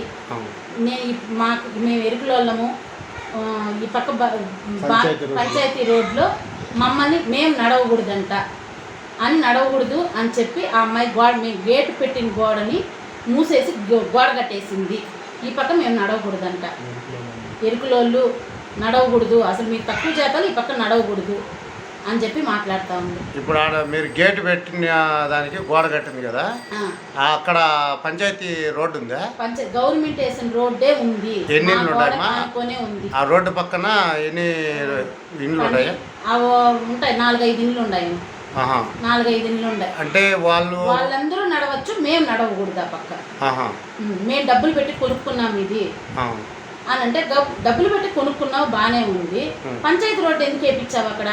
ఉంది. మాకు మేము ఎరుకులోళ్ళము ఈ పక్క పంచాయతీ రోడ్లో. మమ్మల్ని మేము నడవకూడదంట. అని నడవకూడదు అని చెప్పి ఆ అమ్మాయి గోడ మేము గేటు పెట్టిన గోడని మూసేసి గోడ కట్టేసింది. ఈ పక్క మేము నడవకూడదంట. ఎరుకులోళ్ళు. నడవకూడదు. అసలు మీకు తక్కువ చేతాలు ఈ పక్క నడవకూడదు. అని చెప్పి మాట్లాడుతూ ఉంది. ఇప్పుడు ఆడ మీరు గేట్ పెట్టిన దానికి గోడ కట్టింది కదా అక్కడ పంచాయతీ రోడ్డు ఉందా? గవర్నమెంట్ వేసిన రోడ్డే ఉంది. ఎన్ని ఇళ్ళు ఉన్నాయమ్మా? ఆ రోడ్డు పక్కన ఎన్ని ఇండ్లు ఉన్నాయా? అవి ఉంటాయి నాలుగైదు ఇండ్లు ఉన్నాయి. నాలుగైదు ఇండ్లు ఉన్నాయి అంటే వాళ్ళు వాళ్ళందరూ నడవచ్చు మేము నడవకూడదు ఆ పక్క. మేము డబ్బులు పెట్టి కొనుక్కున్నాం ఇది. అని అంటే డబ్బులు పెట్టి కొనుక్కున్నావు బాగానే ఉంది. పంచాయతీ రోడ్డు ఎందుకు వేపించావు అక్కడ.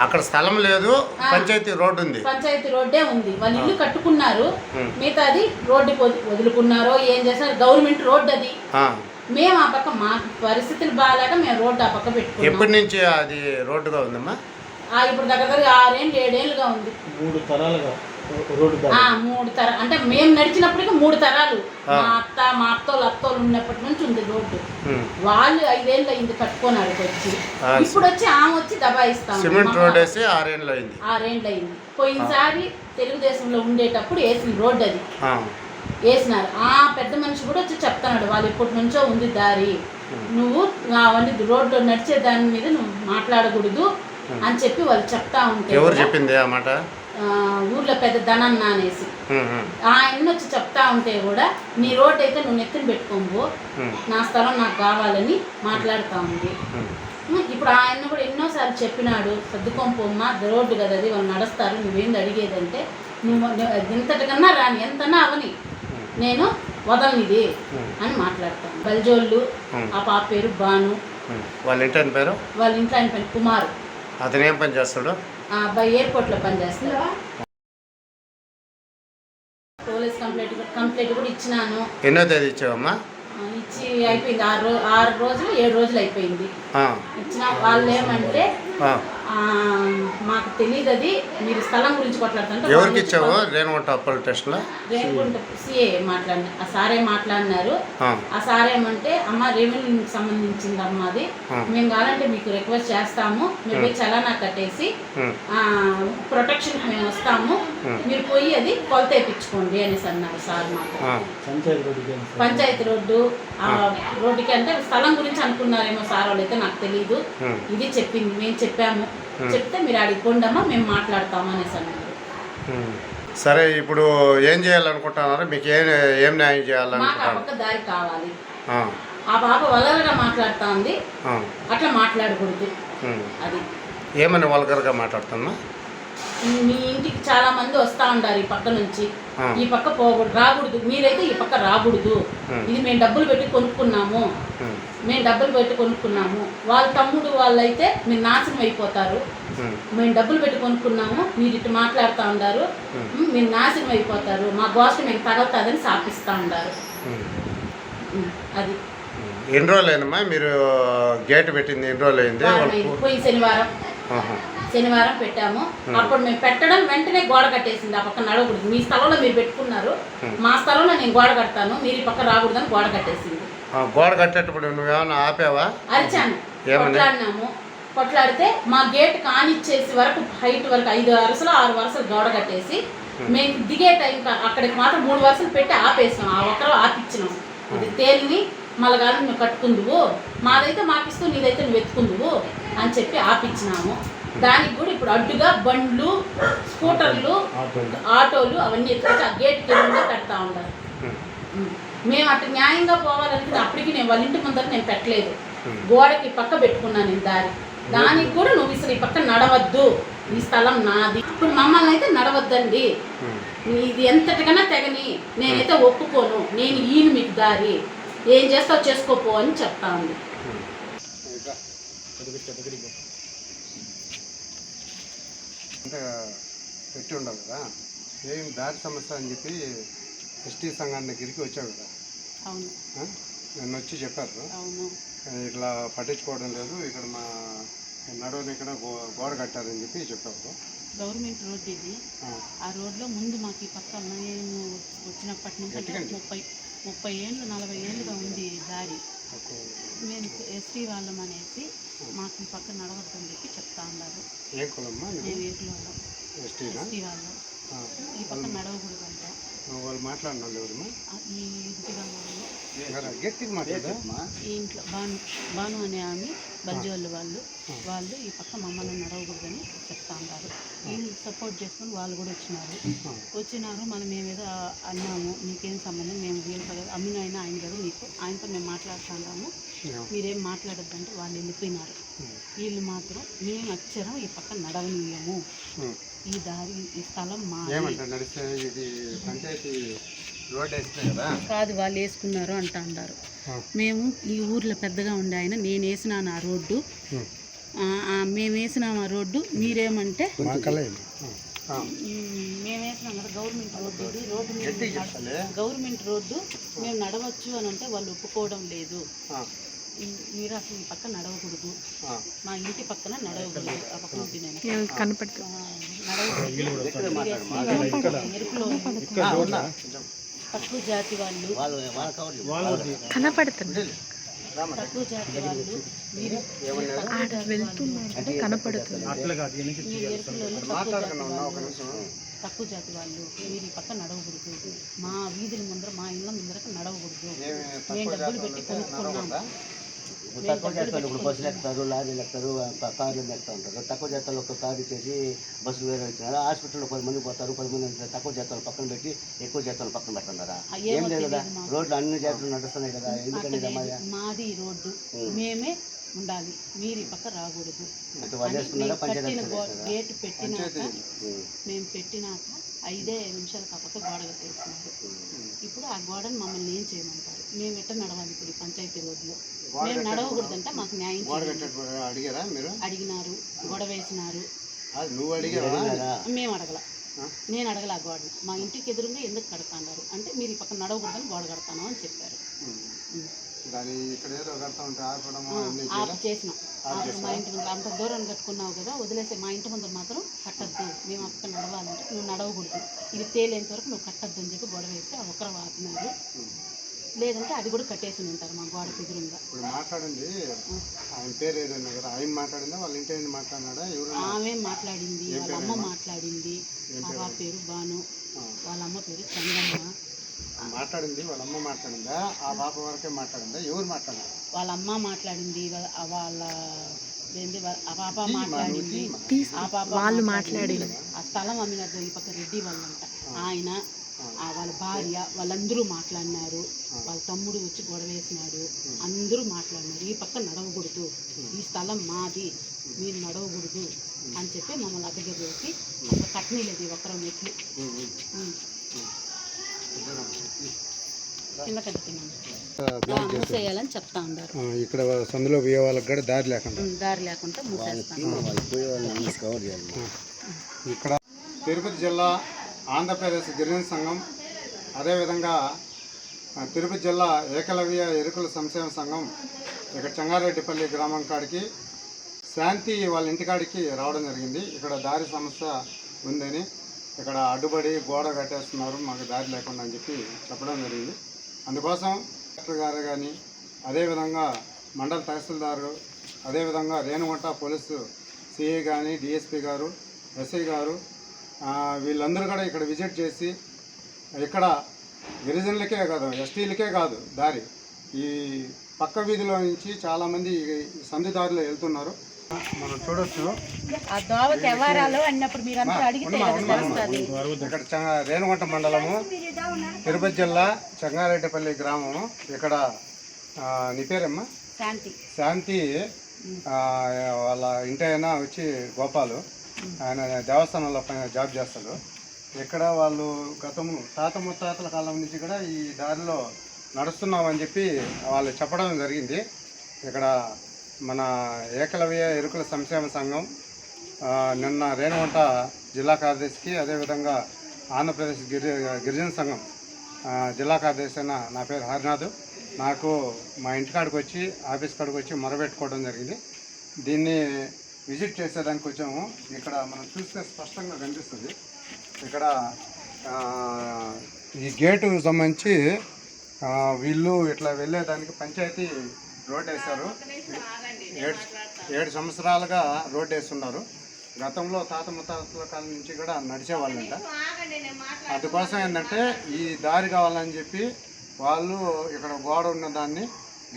అక్కడ స్థలం లేదు. పంచాయతీ రోడ్డు ఉంది. పంచాయతీ రోడ్డే ఉంది. వాళ్ళు ఇల్లు కట్టుకున్నారు. ఉమ్. మిగతాది రోడ్డు వదులుకున్నారో ఏం చేసినారు గవర్నమెంట్ రోడ్డు అది. ఆ. మేము ఆ పక్క మా పరిస్థితులు బాగాలేక మేము రోడ్డు ఆ పక్క పెట్టుకున్నాం. ఎప్పటి నుంచి అది రోడ్డుగా ఉందమ్మా? ఆ, ఇప్పుడు దగ్గర దగ్గర ఆరేళ్ళు ఏడేళ్ళుగా ఉంది. మూడు తరాలుగా. మూడు తర అంటే మేము నడిచినప్పటికీ మూడు తరాలు. మా అత్త మా అత్తోళ్ళు అత్తోళ్ళు ఉన్నప్పటి నుంచి ఉంది రోడ్డు. వాళ్ళు ఐదేళ్ళు అయింది కట్టుకొని వచ్చి. ఆ, ఇప్పుడు వచ్చి ఆమె వచ్చి దబాయిస్తాం సిమెంట్ రోడ్ వేసి ఆరేళ్ళు అయింది. ఆరేళ్ళు అయింది పోయినసారి తెలుగుదేశంలో ఉండేటప్పుడు వేసిన రోడ్డు అది. వేసినారు. ఆ పెద్ద మనిషి కూడా వచ్చి చెప్తున్నాడు వాళ్ళు ఎప్పటి నుంచో ఉంది దారి. నువ్వు అవన్నీ రోడ్డు నడిచే దాని మీద నువ్వు మాట్లాడకూడదు అని చెప్పి వాళ్ళు చెప్తా ఉంటే ఎవరు కూడా, చెప్పింది ఆ మాట? ఊర్లో పెద్ద ధనన్న అనేసి. ఆయన వచ్చి చెప్తా ఉంటే కూడా నీ రోడ్డు అయితే నువ్వు నెత్తిన పెట్టుకోము ఉమ్, నా స్థలం నాకు కావాలని మాట్లాడుతూ ఉంది. ఇప్పుడు ఆయన కూడా ఎన్నోసార్లు చెప్పినాడు సర్దుకోంపమ్మ రోడ్డు కదా అది వాళ్ళు నడుస్తారు నువ్వేంది అడిగేదంటే నువ్వు ఎంతటికన్నా రాని ఎంతన్నా అవని నేను వదలనిది. అని మాట్లాడతాను బల్జోళ్ళు. ఆ పాప పేరు బాను. వాళ్ళ ఇంటి ఆయన పేరు? వాళ్ళ ఇంట్లో ఆయన పని కుమారు. అతను పని చేస్తాడు? ఆ అబ్బాయి ఎయిర్పోర్ట్లో పనిచేస్తాడు పోలీస్ కంప్లైంట్ కంప్లైంట్ కూడా ఇచ్చినాను. ఎన్నో తేదీ ఇచ్చావమ్మా ఇచ్చి అయిపోయింది. ఆరు ఆరు రోజులు ఏడు రోజులు అయిపోయింది. ఇచ్చిన వాళ్ళు ఏమంటే మాకు తెలియదు అది. మీరు స్థలం గురించి కొట్లాడుతుంటే ఎవరికి ఇచ్చావు? రేణుగుంట స్టేషన్లో? రేణుగుంట సిఏ మాట్లాడిన ఆ సారే మాట్లాడినారు. ఆ, ఆ సార్ ఏమంటే అమ్మ రెవెన్యూకి సంబంధించింది అమ్మ అది. మేము కావాలంటే మీకు రిక్వెస్ట్ చేస్తాము. మీరు పోయి చలానా కట్టేసి ఉమ్, ప్రొటెక్షన్కి మేము వస్తాము. మీరు పోయి అది కొలత వేయించుకోండి అనేసి అన్నారు సార్ మాకు. పంచాయతీ రోడ్డు ఆ రోడ్డుకి అంటే స్థలం గురించి అనుకున్నారేమో సార్ వాళ్ళు అయితే నాకు తెలియదు ఇది చెప్పింది మేము చెప్పాము. చెప్తే మీరు అడిగి కొండమ్మా మేము మాట్లాడతాము అనేసి అన్నారు. ఉమ్. సరే ఇప్పుడు ఏం చేయాలనుకుంటున్నారు? మీకు ఏం ఏం న్యాయం మాకు ఆ చేయాలనుకుంటున్నారు? పక్క దారి కావాలి. ఆ, ఆ పాప వలరగా మాట్లాడుతా ఉంది. ఆ, అట్లా మాట్లాడకూడదు. ఉమ్. అది. ఏమని వల్గర్గా మాట్లాడుతున్నా? మీ ఇంటికి చాలా మంది వస్తా ఉంటారు ఈ పక్క నుంచి. ఈ పక్క పోకూడదు రాకూడదు. మీరైతే ఈ పక్క రాకూడదు. ఇది మేము డబ్బులు పెట్టి కొనుక్కున్నాము. మేము డబ్బులు పెట్టి కొనుక్కున్నాము. వాళ్ళ తమ్ముడు వాళ్ళైతే మీరు నాశనం అయిపోతారు. మేము డబ్బులు పెట్టి కొనుక్కున్నాము. మీరు ఇటు మాట్లాడుతూ ఉమ్, మీరు నాశనం అయిపోతారు. మా గోష్ఠ మీకు తగలుతుందని సాపిస్తూ. ఉమ్, అది. ఎన్ని రోజులు అయిందమ్మా మీరు గేట్ పెట్టింది? ఎన్ని రోజులు అయింది వారం వాళ్ళు అయింది. పోయిన శనివారం. శనివారం పెట్టాము. అప్పుడు మేము పెట్టడం వెంటనే గోడ కట్టేసింది. ఆ పక్క నడవకూడదు. మీ స్థలంలో మీరు పెట్టుకున్నారు. మా స్థలంలో నేను గోడ కడతాను. మీరు ఈ పక్క రాకూడదని గోడ కట్టేసింది. గోడ కట్టేటప్పుడు నువ్వేమన్నా ఆపావా? అరిచాను? కొట్లాడినాము. కొట్లాడితే మా గేట్ కానిచ్చేసి వరకు హైట్ వరకు ఐదు వరుసలు ఆరు వరుసలు గోడ కట్టేసి మేము. దిగే టైం అక్కడికి మాత్రం మూడు వరుసలు పెట్టి ఆపేసినాం. ఆ ఒక్కరు ఆపిచ్చినాం. ఇది తేలిని మళ్ళగాలను నువ్వు కట్టుకుందువు. మాదైతే మాకిస్తూ నీదైతే నువ్వు ఎత్తుకుందువు అని చెప్పి ఆపిచ్చినాము. దానికి కూడా ఇప్పుడు అడ్డుగా బండ్లు స్కూటర్లు ఆటోలు. అవన్నీ ఎత్తుకొచ్చి ఆ గేట్ కింద పెడతా ఉమ్. మేము అటు న్యాయంగా పోవాలనుకుంటే అప్పటికి నేను వాళ్ళ ఇంటి ముందర నేను పెట్టలేదు. గోడకి పక్క పెట్టుకున్నాను నేను దారి. దానికి కూడా నువ్వు అసలు ఈ పక్క నడవద్దు. ఈ స్థలం నాది. ఇప్పుడు మమ్మల్ని అయితే నడవద్దండి. ఇది ఎంతటికన్నా తెగని నేనైతే ఒప్పుకోను. నేను ఈయన మీకు దారి. ఏం చేస్తావు చేసుకోపో అని చెప్తా ఉంది. అంటే పెట్టి ఉండాలి కదా. ఏం దారి సమస్య అని చెప్పి ఎస్టీ సంఘాన్ని దగ్గరికి వచ్చావు కదా? నన్ను వచ్చి చెప్పారు. అవును. ఇట్లా పట్టించుకోవడం లేదు. ఇక్కడ మా నడవని ఇక్కడ గోడ కట్టారని చెప్పి చెప్పారు. గవర్నమెంట్ రోడ్ ఇది. ఆ, రోడ్లో ముందు మాకు ఈ పక్క మేము వచ్చినప్పటి నుంచి ముప్పై ముప్పై ఏళ్ళు నలభై ఏళ్ళుగా ఉంది దారి. మేము ఎస్టీ వాళ్ళం అనేసి మాకు ఈ పక్క నడవద్దని చెప్పి చెప్తా ఉన్నారు. ఏ కులమ్మా మేము వాళ్ళం ఎస్టీ వాళ్ళం. ఈ పక్క నడవకూడదంట. వాళ్ళు మాట్లాడినారు ఎవరమ్మా? ఆ, ఈ ఇంటి వాళ్ళు గట్టిగా ఈ ఇంట్లో బాను బాను అనే ఆమె బల్జోళ్ళు వాళ్ళు. వాళ్ళు ఈ పక్క మమ్మల్ని నడవకూడదని చెప్తా ఉన్నారు. వీళ్ళు సపోర్ట్ చేసుకొని వాళ్ళు కూడా వచ్చినారు. వచ్చినారు మనం మేమేదో అన్నాము మీకేం సంబంధం మేము వీళ్ళతో కదా అమ్మిన అయినా ఆయన కదా మీకు ఆయనతో మేము మాట్లాడుతున్నాము మీరేం మాట్లాడొద్దంటే వాళ్ళు వెళ్ళిపోయినారు. వీళ్ళు మాత్రం మేము అక్షరం ఈ పక్క నడవనీయము. ఈ దారి ఈ స్థలం మా కదా? వాళ్ళు వేసుకున్నారు అంటా ఉన్నారు మేము ఈ ఊర్లో పెద్దగా ఉండే ఆయన నేను వేసినాను ఆ రోడ్డు. మేము వేసినాం ఆ రోడ్డు. మీరేమంటే మ్, మేము వేసినాం కదా గవర్నమెంట్ రోడ్డు ఇది. Road government road. మేము నడవచ్చు అని అంటే వాళ్ళు ఒప్పుకోవడం లేదు. మ్, మీరు అసలు ఈ పక్క నడవకూడదు. మా ఇంటి పక్కన నడవకూడదు. ఆ పక్క ఇంటి నేను. కనపడుతుంది నడవకూడదు. మీరు ఎస్సీ వాళ్ళు, ఎరుపులో తక్కువ జాతి వాళ్ళు. కనపడుతుంది తక్కువ జాతి వాళ్ళు. మీరు ఆడ కనపడుతుంది. మీరు తక్కువ జాతి వాళ్ళు. నిమిషం. తక్కువ జాతి వాళ్ళు. మీరు ఈ పక్క నడవకూడదు. మా వీధుల ముందర మా ఇళ్ళ ముందరకు నడవకూడదు. మేము డబ్బులు పెట్టి వాళ్ళైతే తక్కువ పెట్టి ఇప్పుడు బస్సులు ఎక్కుతారు లారీలు ఎక్కుతారు కా- కార్లు ఎక్కుతా ఉంటారు. తక్కువ చేస్తాలు ఒక కారు ఇచ్చేసి బస్సు వేరే వచ్చినారు హాస్పిటల్లో పది మంది పోతారు పది మంది తక్కువ చేస్తాలు పక్కన పెట్టి ఎక్కువ చేస్తాలు పక్కన పెట్టున్నారా ఏం లేదు కదా. రోడ్లు అన్ని జాతరలు నడుస్తున్నాయి కదా ఎందుకంటే. మాది రోడ్డు. మేమే ఉండాలి మీరు ఈ పక్క రాకూడదు. గేటు పెట్టినాక. మేము పెట్టినాక ఐదే నిమిషాలకు ఆ పక్క గోడ కట్టేస్తున్నారు ఇప్పుడు ఆ గోడను మమ్మల్ని ఏం చేయమంటారు? మేము ఎట్ట నడవాలి ఇప్పుడు ఈ పంచాయతీ రోడ్లో? మేము నడవకూడదంటే మాకు న్యాయం గోడ చేయండి. కట్టేటప్పుడు అడిగారా మీరు? అడిగినారు గొడవ వేసినారు. అది నువ్వు అడిగావా? మేము అడగల. నేను అడగల ఆ గోడ మా ఇంటికి ఎదురుగా ఎందుకు కడతాన్నారు? అంటే మీరు ఈ పక్క నడవకూడదని గోడ కడతాను అని చెప్పారు. ఉం. దాని ఇక్కడ ఏదో కడతా ఉంటే ఆపడం ఆ, అన్ని ఆపు చేసినాం. మా ఇంటి ముందర అంత దూరం కట్టుకున్నావు కదా వదిలేసే మా ఇంటి ముందర మాత్రం కట్టద్దు. మేము అక్కడ నడవాలంటే నువ్వు నడవకూడదు. ఇది తేలేంత వరకు నువ్వు కట్టద్దు అని చెప్పి గొడవ వేస్తే ఆ ఒక్కరు వాడుతున్నారు లేదంటే అది కూడా కట్టేసి ఉంటారు మా గోడ ఎదురుగా ఇప్పుడు మాట్లాడింది ఆయన పేరు ఏదన్నా కదా ఆయన మాట్లాడిందా? వాళ్ళ ఇంటి ఆయన మాట్లాడినాడా? ఎవరు? ఆమె మాట్లాడింది వాళ్ళ అమ్మ మాట్లాడింది. ఆ బాబు పేరు? బాను వాళ్ళ అమ్మ పేరు చంగమ్మ మాట్లాడింది వాళ్ళ అమ్మ మాట్లాడిందా? ఆ పాప వరకే మాట్లాడిందా? ఎవరు మాట్లాడారు వాళ్ళ అమ్మ మాట్లాడింది వాళ్ళ వాళ్ళ ఏంది వాళ్ళ- ఆ పాప మాట్లాడింది. ఆ పాప వాళ్ళు మాట్లాడింది. ఆ స్థలం అమ్మినది ఈ పక్క రెడ్డి వాళ్ళంట. ఆయన వాళ్ళ భార్య వాళ్ళందరూ మాట్లాడినారు. వాళ్ళ తమ్ముడు వచ్చి గొడవ వేసినాడు. అందరూ మాట్లాడినారు. ఈ పక్క నడవకూడదు. ఈ స్థలం మాది. మీరు నడవకూడదు అని చెప్పి మమ్మల్ని ఒక్కరం మెట్లు ఉం. కింద కట్టుకున్నాము మూసేయాలని చెప్తా ఉన్నారు. ఇక్కడ సందులో పోయే వాళ్ళకి కూడా దారి లేకుండా. దారి లేకుండా మూసేస్తాం ఇక్కడ తిరుపతి జిల్లా ఆంధ్రప్రదేశ్ గిరిజన సంఘం అదేవిధంగా తిరుపతి జిల్లా ఏకలవ్య ఎరుకుల సంక్షేమ సంఘం ఇక్కడ చంగారెడ్డిపల్లి గ్రామం కాడికి శాంతి వాళ్ళ ఇంటికాడికి రావడం జరిగింది. ఇక్కడ దారి సమస్య ఉందని ఇక్కడ అడ్డుపడి గోడ కట్టేస్తున్నారు. మాకు దారి లేకుండా అని చెప్పి చెప్పడం జరిగింది. అందుకోసం కలెక్టర్ గారు కానీ అదేవిధంగా మండల తహసీల్దారు అదేవిధంగా రేణుగుంట పోలీసు సిఐ కానీ డిఎస్పి గారు ఎస్ఐ గారు వీళ్ళందరూ కూడా ఇక్కడ విజిట్ చేసి ఇక్కడ గిరిజనులకే కాదు ఎస్టీలకే కాదు దారి. ఈ పక్క వీధిలో నుంచి చాలామంది ఈ సంధి దారిలో వెళ్తున్నారు. మనం చూడొచ్చు. ఇక్కడ రేణుగుంట మండలము తిరుపతి జిల్లా చంగారెడ్డిపల్లి గ్రామము. ఇక్కడ నీ పేరమ్మా? శాంతి. శాంతి వాళ్ళ ఇంటి ఆయన వచ్చి గోపాలు. ఆయన దేవస్థానంలో పైన జాబ్ చేస్తాడు. ఇక్కడ వాళ్ళు గతము తాత ముత్తాతల కాలం నుంచి కూడా ఈ దారిలో నడుస్తున్నామని చెప్పి వాళ్ళు చెప్పడం జరిగింది. ఇక్కడ మన ఏకలవ్య ఎరుకుల సంక్షేమ సంఘం నిన్న రేణుగుంట జిల్లా కార్యదర్శికి అదేవిధంగా ఆంధ్రప్రదేశ్ గిరి గిరిజన సంఘం జిల్లా కార్యదర్శి అయిన నా పేరు హరినాథ్. నాకు మా ఇంటికాడికి వచ్చి ఆఫీస్ కాడికి వచ్చి మొరబెట్టుకోవడం జరిగింది. దీన్ని విజిట్ చేసేదానికి వచ్చాము. ఇక్కడ మనం చూస్తే స్పష్టంగా కనిపిస్తుంది. ఇక్కడ ఈ గేటు సంబంధించి వీళ్ళు ఇట్లా వెళ్ళేదానికి పంచాయతీ రోడ్ వేశారు. ఏడు ఏడు సంవత్సరాలుగా రోడ్ వేస్తున్నారు. గతంలో తాత ముత్తాతల కాలం నుంచి కూడా నడిచేవాళ్ళంట. అందుకోసం ఏంటంటే ఈ దారి కావాలని చెప్పి వాళ్ళు ఇక్కడ గోడ ఉన్న దాన్ని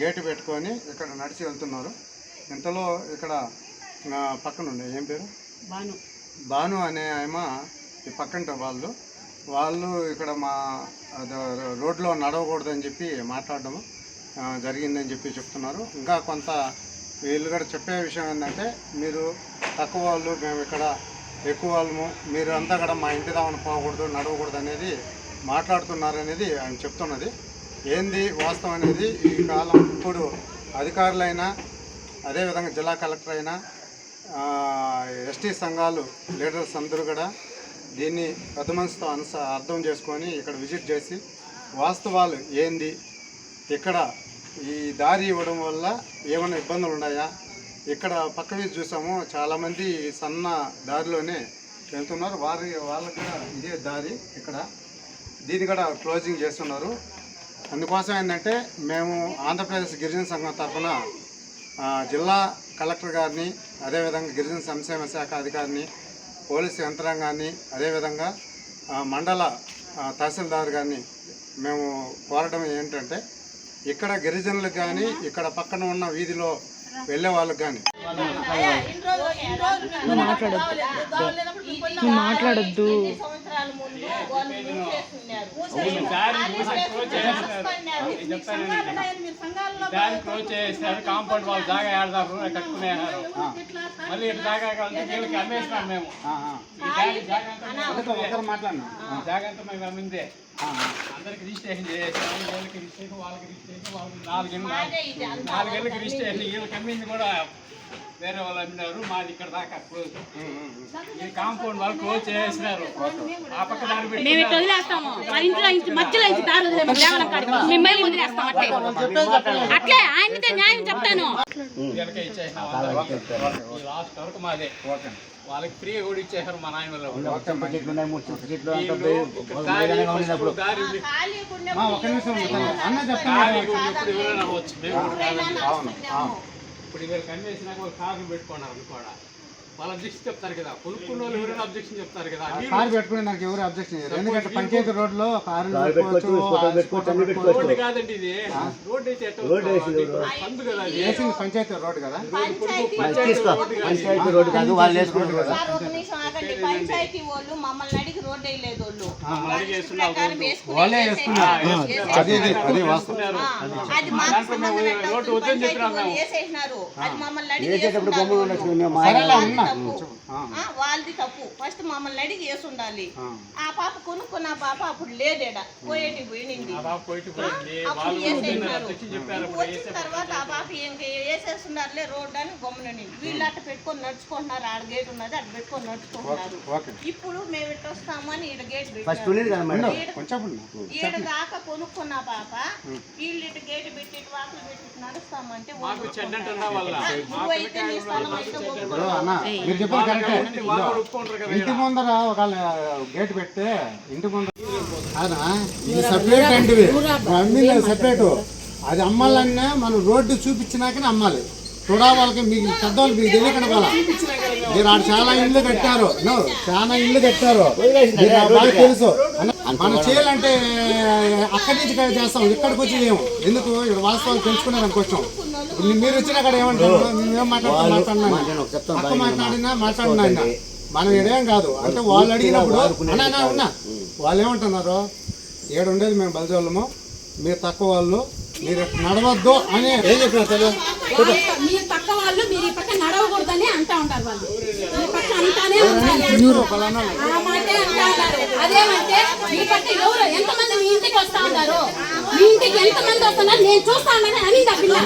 గేటు పెట్టుకొని ఇక్కడ నడిచి వెళ్తున్నారు. ఇంతలో ఇక్కడ ఆ, పక్కన ఉండే ఏం పేరు? బాను. భాను అనే ఆమె ఈ పక్కంట వాళ్ళు. వాళ్ళు ఇక్కడ మా రోడ్లో నడవకూడదని చెప్పి మాట్లాడడం జరిగిందని చెప్పి చెప్తున్నారు. ఇంకా కొంత వీళ్ళు కూడా చెప్పే విషయం ఏంటంటే మీరు తక్కువ వాళ్ళు మేము ఇక్కడ ఎక్కువ వాళ్ళము మీరు అంతా కూడా మా ఇంటి దావన పోకూడదు నడవకూడదు అనేది మాట్లాడుతున్నారు అనేది ఆయన చెప్తున్నది. ఏంది వాస్తవం అనేది ఈ కాలం ఇప్పుడు అధికారులైనా అదేవిధంగా జిల్లా కలెక్టర్ అయినా ఎస్టీ సంఘాలు లీడర్స్ అందరూ కూడా దీన్ని పెద్ద మనసుతో అర్థం చేసుకొని ఇక్కడ విజిట్ చేసి వాస్తవాలు ఏంది? ఇక్కడ ఈ దారి ఇవ్వడం వల్ల ఏమైనా ఇబ్బందులు ఉన్నాయా? ఇక్కడ పక్క వీధి చూసాము చాలామంది సన్న దారిలోనే వెళ్తున్నారు. వారి వాళ్ళకి కూడా ఇదే దారి ఇక్కడ. దీన్ని కూడా క్లోజింగ్ చేస్తున్నారు. అందుకోసం ఏంటంటే మేము ఆంధ్రప్రదేశ్ గిరిజన సంఘం తరఫున జిల్లా కలెక్టర్ గారిని అదేవిధంగా గిరిజన సంక్షేమ శాఖ అధికారిని పోలీసు యంత్రాంగాన్ని అదేవిధంగా మండల తహసీల్దార్ గారిని మేము కోరడం ఏంటంటే ఇక్కడ గిరిజనులకు కానీ ఇక్కడ పక్కన ఉన్న వీధిలో వెళ్ళే వాళ్ళకి కానీ మాట్లాడద్దు మాట్లాడొద్దు. దాన్ని క్లోజ్ చేసేసారు కాంపౌండ్ వాళ్ళు జాగా ఆడదారు కట్టుకునేసారు మళ్ళీ ఇటు జాగా కలిసి వీళ్ళకి అమ్మేసినాం మేము. ఈ జాగా- జాగా అంతా ఒకరు మాట్లాడినా? ఈ జాగా అంతా మేము అమ్మిందే అందరికి రిజిస్ట్రేషన్ చేసేసాము వీళ్ళకి రిజిస్ట్రేషన్ వాళ్ళకి రిజిస్ట్రేషన్ వాళ్ళకి నాలుగేళ్ళు నాలుగేళ్ళకి రిజిస్ట్రేషన్ వీళ్ళకి అమ్మింది కూడా వేరే వాళ్ళు అమ్మినారు మాది ఇక్కడ దాకా క్లోజ్ ఈ కాంపౌండ్ వాళ్ళు క్లోజ్ చేసేసినారు. ఆ పక్క పెట్టి మేము ఇట్లా వదిలేస్తాము. మా ఇంట్లో ఇంటి మధ్యలో ఇంటి దారి వదిలేము. కాడికి మిమ్మల్ని వదిలేస్తాం అట్లే. అట్లే. న్యాయం చెప్తాను. వీళ్ళకే ఇచ్చేసినాం అందరికీ. ఈ లాస్ట్ వరకు మాదే. వాళ్ళకి ఫ్రీ కూడా ఇచ్చేసారు మా నాయన వీళ్ళు. ఒక ఇప్పుడు వీళ్ళు కన్వేసినాక వాళ్ళు కార్లు పెట్టుకున్నారు అది కూడా వాళ్ళ అబ్జెక్షన్ చెప్తారు కదా. కొనుక్కున్న వాళ్ళు ఎవరైనా అబ్జెక్షన్ చెప్తారు కదా. వీళ్ళు కారు పెట్టుకుని నాకు ఎవరు అబ్జెక్షన్ చేయరు. ఎందుకంటే పంచాయతీ రోడ్లో కారు. రోడ్డు కాదండి ఇది. అయితే? సందు కదా. వేసింది పంచాయతీ రోడ్ కదా? మరి తీసుకో పంచాయతీ రోడ్డు కాదు. వాళ్ళు కదా. ఒక నిమిషం ఆగండి. పంచాయతీ వాళ్ళు మమ్మల్ని అడిగి రోడ్ వేయలేదు వాళ్ళు. వాళ్ళే వేసేసినారు. వేసుకున్నారు. అది ఇది అది వాస్తవం. రోడ్డు? వద్దని మేము. వేసేటప్పుడు ఉండొచ్చు. మేము మా సరేలే వాళ్ళది ఉన్నా తప్పు. ఆ, వాళ్ళది తప్పు. ఫస్ట్ మమ్మల్ని అడిగి వేసి ఉండాలి. ఆ. పాప కొనుక్కున్న పాప అప్పుడు లేదేడ. పోయేటి పోయినింది. అప్పుడు. వేసేసినారు. వచ్చిన తర్వాత ఆ పాప ఇంక వేసేస్తున్నారులే రోడ్ అని గమ్మునని వీళ్ళు అట్ట పెట్టుకొని నడుచుకుంటున్నారు. ఆడ గేట్ ఉన్నది అటు పెట్టుకొని నడుచుకుంటున్నారు. ఓకే ఇప్పుడు మేము ఇటు వస్తామని ఈడ గేట్. ఈడ దాకా కొనుక్కున్న పాప వీళ్ళు ఇటు గేట్ పెట్టి ఇటు వాకులు పెట్టి ఇటు నడుస్తామంటే మాకు చెడ్డంటున్నా వాళ్ళ నువ్వు అయితే నీ స్థలం అయితే ఇప్పుడు ఒప్పుకో. అన్న మీరు కరెక్టే. ఇంటి ముందర ఒక గేట్ పెడితే ఇంటి ముందర అదా ఇది సపరేట్ అంటే అమ్మింది సపరేట్ అది అమ్మాలన్నా మనం రోడ్డు చూపించినాకనే అమ్మాలి. చూడా వాళ్ళకి మీకు పెద్దవాళ్ళు మీకు తెలియకుండా పోలా మీరు ఆడ చాలా ఇల్లు కట్టారు. చాలా ఇల్లు కట్టారు. బాగా తెలుసు. మనం చేయాలంటే అక్కడి నుంచి చేస్తాం. ఇక్కడికి వచ్చి చేయము ఎందుకు? ఇక్కడ వాస్తవాలు వచ్చాం ఇప్పుడు మీరు వచ్చిన అక్కడ ఏమంటారు? మేము మాట్లాడుతూ మాట్లాడినా అక్క మాట్లాడినా. మనం ఇదేం కాదు. అంటే వాళ్ళు అడిగినప్పుడు అన్నా ఉన్నా. వాళ్ళు ఏమంటున్నారు? ఏడు ఉండేది మేము బలిజోళ్ళము. మీరు తక్కువ వాళ్ళు. మీరు నడవద్దు అని ఏం చెప్పిన తెలియదు మీరు పక్క వాళ్ళు మీరు ఈ పక్క నడవకూడదని అంటా ఉంటారు వాళ్ళు. ఈ పక్క అంటానే ఉంటారు ఆ మాటే అంటా ఉంటారు. అదేమంటే మీ పక్క ఎవరు ఎంతమంది మీ ఇంటికి వస్తా ఉన్నారు మీ ఇంటికి ఎంతమంది వస్తున్నారు నేను చూస్తా ఉన్నాను అనింది ఆ పిల్ల.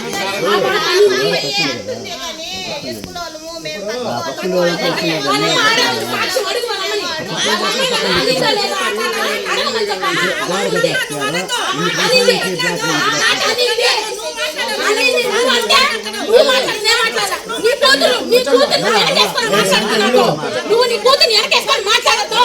ఆ మాట అనింది. అంతే కానీ ఎస్కులోళ్ళము, మేము తక్కువ వాళ్ళము. వాళ్ళని ఆడవాళ్ళు సాక్షి అడుగు నువ్వు నీ కూతురు వెనకేసుకొని మాట్లాడద్దు.